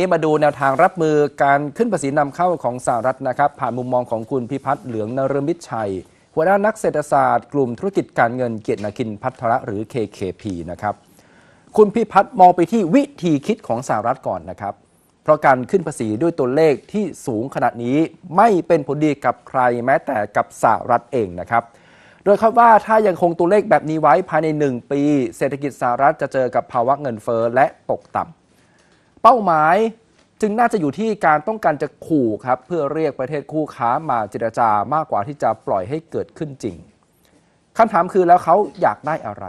นี้มาดูแนวทางรับมือการขึ้นภาษีนำเข้าของสหรัฐนะครับ ผ่านมุมมองของคุณพิพัฒน์เหลืองนรมิตรชัย หัวหน้านักเศรษฐศาสตร์กลุ่มธุรกิจการเงินเกียรตินาคินพัทระหรือ KKP นะครับคุณพิพัฒน์มองไปที่วิธีคิดของสหรัฐก่อนนะครับ เพราะการขึ้นภาษีด้วยตัวเลขที่สูงขนาดนี้ไม่เป็นผลดีกับใครแม้แต่กับสหรัฐเองนะครับ โดยคาดว่าถ้ายังคงตัวเลขแบบนี้ไว้ภายใน 1 ปี เศรษฐกิจสหรัฐจะเจอกับภาวะเงินเฟ้อและตกต่ำ เป้าหมายจึงน่าจะอยู่ที่การต้องการจะขู่ครับเพื่อเรียกประเทศคู่ค้ามาเจรจามากกว่าที่จะปล่อยให้เกิดขึ้นจริงคำถามคือแล้วเขาอยากได้อะไร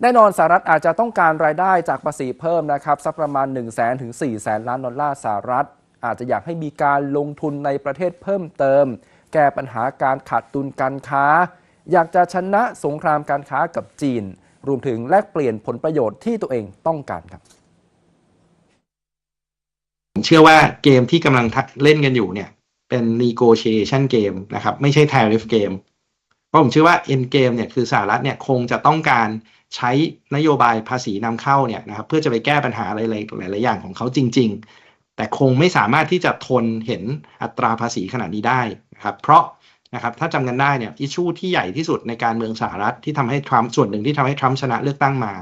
แน่นอนสหรัฐอาจจะต้องการรายได้จากภาษีเพิ่มนะครับสักประมาณ 1 0 0 0 0แถึง4 0 0 0 0ล้านดอลลาร์สหรัฐ อาจจะอยากให้มีการลงทุนในประเทศเพิ่มเติม แก้ปัญหาการขาดตุนการค้า อยากจะชนะสงครามการค้ากับจีน รวมถึงแลกเปลี่ยนผลประโยชน์ที่ตัวเองต้องการครับ เชื่อว่าเกมที่กำลังเล่นกันอยู่เนี่ย เป็น negotiation game นะครับ ไม่ใช่ tariff game เพราะผมเชื่อว่า end game เนี่ยคือสหรัฐเนี่ยคงจะต้องการใช้นโยบายภาษีนำเข้าเนี่ยนะครับเพื่อจะไปแก้ปัญหาอะไรหลาย ๆ อย่างของเขาจริง ๆ แต่คงไม่สามารถที่จะทนเห็นอัตราภาษีขนาดนี้ได้นะครับ เพราะนะครับถ้าจำกันได้เนี่ยอิชูที่ใหญ่ที่สุดในการเมืองสหรัฐที่ทำให้ทรัมป์ส่วนหนึ่งที่ทำให้ทรัมป์ชนะเลือกตั้งมา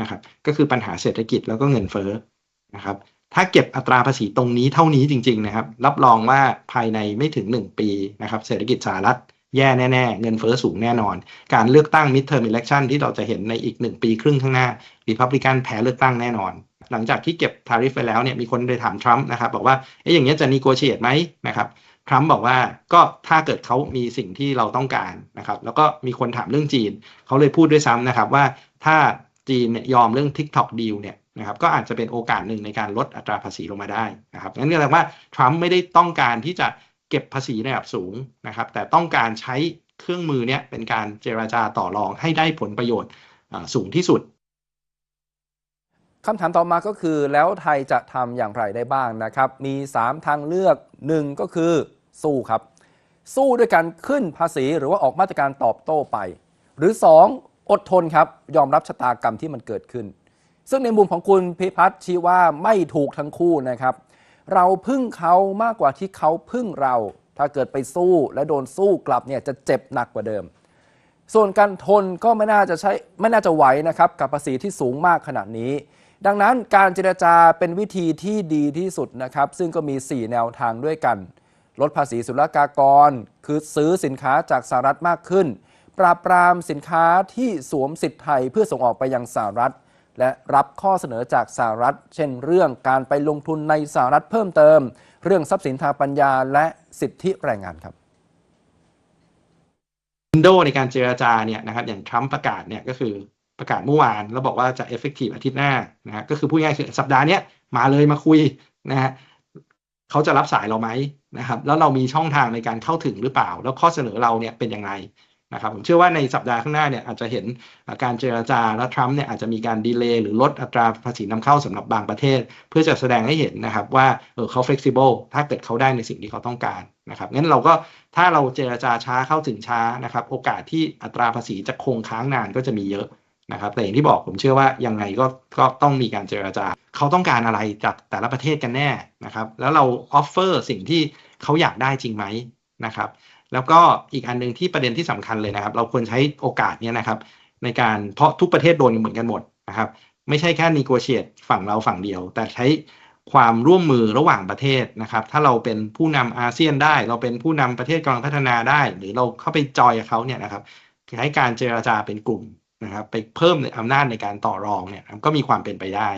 นะครับก็คือปัญหาเศรษฐกิจแล้วก็เงินเฟ้อนะครับ ถ้าเก็บอัตราภาษีตรงนี้เท่านี้จริง ๆ นะครับ รับรองว่าภายในไม่ถึง 1 ปีนะครับ เศรษฐกิจสหรัฐแย่แน่ ๆ เงินเฟ้อสูงแน่นอน การเลือกตั้ง midterm election ที่เราจะเห็นในอีก 1 ปีครึ่งข้างหน้า Republican แพ้เลือกตั้งแน่นอน หลังจากที่เก็บ tariff ไปแล้วเนี่ยมีคนไปถามทรัมป์นะครับบอกว่าเอ๊ะอย่างเงี้ยจะ negotiate ไหมนะครับทรัมป์บอกว่าก็ถ้าเกิดเขามีสิ่งที่เราต้องการนะครับแล้วก็มีคนถามเรื่องจีน เขาเลยพูดด้วยซ้ำนะครับว่าถ้าจีนเนี่ยยอมเรื่อง TikTok deal เนี่ย นะครับก็อาจจะเป็นโอกาสหนึ่งในการลดอัตราภาษีลงมาได้นะครับงั้นก็แปลว่าทรัมป์ไม่ได้ต้องการที่จะเก็บภาษีในระดับสูงนะครับ แต่ต้องการใช้เครื่องมือเนี้ยเป็นการเจราจาต่อรองให้ได้ผลประโยชน์สูงที่สุดคำถามต่อมาก็คือแล้วไทยจะทำอย่างไรได้บ้างนะครับ มี 3 ทางเลือก 1 ก็คือสู้ครับ สู้ด้วยการขึ้นภาษีหรือว่าออกมาตรการตอบโต้ไป หรือ 2 อดทนครับ ยอมรับชะตากรรมที่มันเกิดขึ้น ซึ่งในมุมของคุณพิพัฒน์ชี้ว่าไม่ถูกทั้งคู่นะครับ เราพึ่งเขามากกว่าที่เขาพึ่งเรา ถ้าเกิดไปสู้และโดนสู้กลับเนี่ยจะเจ็บหนักกว่าเดิม ส่วนการทนก็ไม่น่าจะใช้ไม่น่าจะไหวนะครับกับภาษีที่สูงมากขนาดนี้ ดังนั้นการเจรจาเป็นวิธีที่ดีที่สุดนะครับ ซึ่งก็มี 4 แนวทางด้วยกัน ลดภาษีศุลกากร คือซื้อสินค้าจากสหรัฐมากขึ้น ปราบปรามสินค้าที่สวมสิทธิ์ไทยเพื่อส่งออกไปยังสหรัฐ และรับข้อเสนอจากสหรัฐ เช่น เรื่องการไปลงทุนในสหรัฐเพิ่มเติม เรื่องทรัพย์สินทางปัญญาและสิทธิแรงงานครับวินโดในการเจราจาเนี่ยนะครับอย่างทรัมป์ประกาศเนี่ยก็คือประกาศเมื่อวานแล้วบอกว่าจะ effective อาทิตย์หน้านะฮะก็คือพูดง่ายคือสัปดาห์เนี้ยมาเลยมาคุยนะฮะเขาจะรับสายเราไหมนะครับแล้วเรามีช่องทางในการเข้าถึงหรือเปล่า แล้วข้อเสนอเราเนี่ยเป็นอย่างไร นะครับผมเชื่อว่าในสัปดาห์ข้างหน้าเนี่ยอาจจะเห็นการเจราจาและทรัมป์เนี่ยอาจจะมีการดีเลย์หรือลดอัตราภาษีนำเข้าสำหรับบางประเทศ เพื่อจะแสดงให้เห็นนะครับว่าเออเขา flexible ถ้าเกิดเขาได้ในสิ่งที่เขาต้องการนะครับงั้นเราก็ถ้าเราเจราจาช้าเข้าถึงช้านะครับโอกาสที่อัตราภาษีจะคงค้างนานก็จะมีเยอะนะครับแต่อย่างที่บอกผมเชื่อว่ายังไงก็ก็ต้องมีการเจราจา เขาต้องการอะไรจากแต่ละประเทศกันแน่นะครับแล้วเราออฟเฟอร์สิ่งที่เขาอยากได้จริงไหม นะครับ แล้วก็อีกอันหนึ่งที่ประเด็นที่สำคัญเลยนะครับ เราควรใช้โอกาสนี้นะครับ ในการเพราะทุกประเทศโดนเหมือนกันหมดนะครับ ไม่ใช่แค่ negotiate ฝั่งเราฝั่งเดียว แต่ใช้ความร่วมมือระหว่างประเทศนะครับ ถ้าเราเป็นผู้นำอาเซียนได้ เราเป็นผู้นำประเทศกำลังพัฒนาได้ หรือเราเข้าไปจอยเขาเนี่ยนะครับใช้การเจราจาเป็นกลุ่มนะครับ ไปเพิ่มอำนาจในการต่อรองเนี่ยก็มีความเป็นไปได้